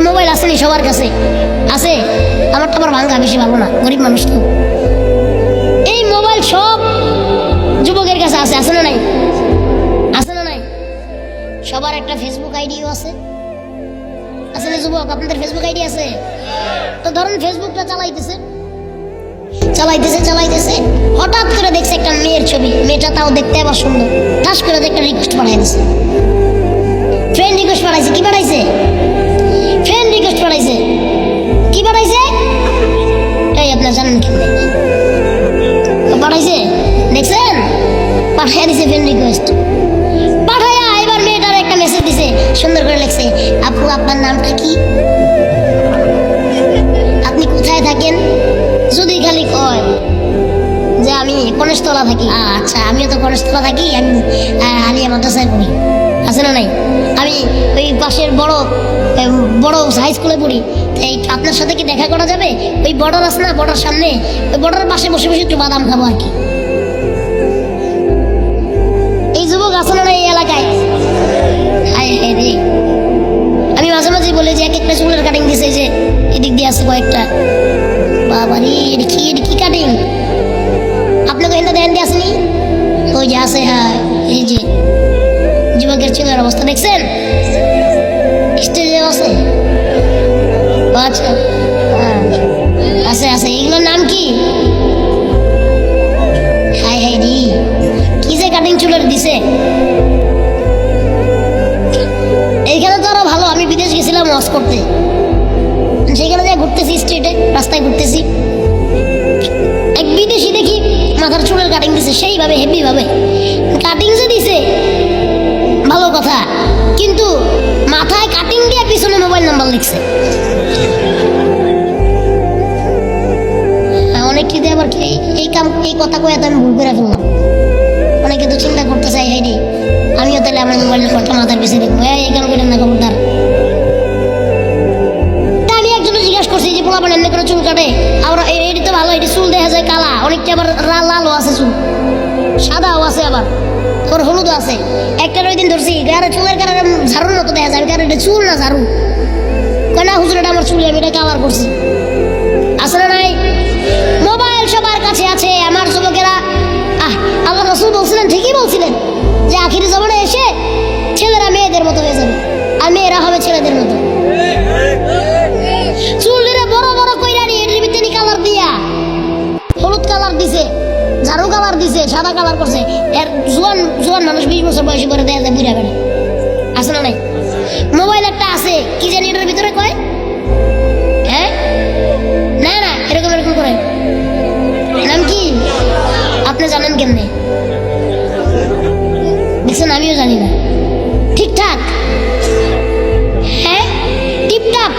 এই মোবাইল আসেনি সবার কাছে? আছে? আমার তো আবার ভাঙ্গা বেশি ভালো না, গরিব মানুষ তো। এই মোবাইল সব যুবকের কাছে আছে আছে না নাই? আছে না নাই? সবার একটা ফেসবুক আইডিও আছে। আছে না যুবক, আপনাদের ফেসবুক আইডি আছে? তো ধরুন ফেসবুকটা চালাইতেছে। চালাইতেছে চালাইতেছে। হঠাৎ করে দেখছে একটা মেয়ের ছবি। মেয়েটা তাও দেখতে আবার সুন্দর। ঠাস করে একটা রিকোয়েস্ট পাঠাই দিছে ফ্রেন্ড রিকোয়েস্ট পাঠাইছে, কি পাঠাইছে? জানেন পাঠাইছে। দেখছেন? পাঠাইয়া দিছে ফ্রেন্ড রিকোয়েস্ট পাঠাইয়া এবার মেয়েটার একটা মেসেজ দিছে। সুন্দর করে লিখছে, আপু, আপনার নামটা কি? আপনি কোথায় থাকেন? যদি খালি কয় যে আমি কনেশতলা থাকি। আচ্ছা আমিও তো কনেশতলা থাকি, আমি আলিয়া মাদ্রাসায় পড়ি। আছে না নাই? আমি ওই পাশের বড় বড় হাই স্কুলে পড়ি। এই আপনার সাথে কি দেখা করা যাবে? ওই বর্ডার আছে না, বর্ডার সামনে? ওই বর্ডারের পাশে বসে বসে একটু বাদাম খাব আর কি। এই যুবক আছে না এই এলাকায়? আমি মাঝে মাঝে বলি যে এক একটা চুলের কাটিং দিছে যে, এদিক দিয়ে আছে কয়েকটা। বাবারি এটা কি এটা কি কাটিং আপনাকে এখানে দেন দিয়ে আসেনি? ওই যে আছে হ্যাঁ এই যে। যুবকের অবস্থা দেখছেন আছে আছে এগুলোর নাম কি হাই হাই রি কাটিং চুলের দিছে এইখানে তো আরও ভালো আমি বিদেশ গেছিলাম করতে সেখানে যা ঘুরতেছি রাস্তায় ঘুরতেছি এক দেখি মাথার চুলের কাটিং দিছে সেইভাবে হেভি ভাবে কাটিং যে দিছে কথা। কিন্তু মাথায় কাটিং দিয়ে পিছনে মোবাইল নাম্বার লিখছে। অনেক কি আবার এই- কাম এই কথা কয়ে তো আমি ভুল করে ফেললাম। অনেকে তো চিন্তা করতে চাই হাইডি আমিও তাহলে আমার মোবাইল নাম্বারটা মাথার পিছিয়ে দেখব। এই কাম করেন না, খবরদার। পোলা করে চুল কাটে? আবার এটি তো ভালো এটি চুল দেখা যায় কালা। অনেকটা আবার লাল লালও আছে চুল। সাদাও আছে আবার। তোর হলুদও আছে। একটা ওই দিন ধরছি গায়ে চুলের কারণে ঝাড়ুর মতো দেখা যাবে, কারণ এটা চুল না ঝাড়ু। কেন হুজুর, এটা আমার চুল, আমি এটা কালার করছি। সাদা কালার করছে। এর জোয়ান জোয়ান মানুষ বিশ বছর বয়সে করে দেয়া যায়, বুড়া বেড়া। আছে না নাই? মোবাইল একটা আছে, কি জানি এটার ভিতরে কয়? হ্যাঁ? না না, এরকম এরকম করে। নাম কি? আপনি জানেন কেমনে? দেখছেন, আমিও জানি না। ঠিকঠাক হ্যাঁ? টিপটাপ।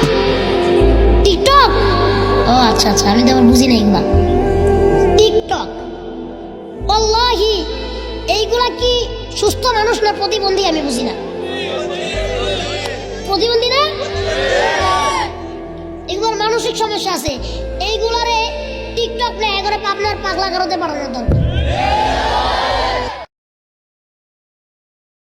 টিকটক ও আচ্ছা আচ্ছা আমি তো আবার বুঝি না এগুলা প্রতিবন্ধী আমি বুঝি না। প্রতিবন্ধী না? এগুলোর মানসিক সমস্যা আছে। এইগুলারে টিকটক না এগুলো আপনার পাগলা করতে পারানোর দরকার।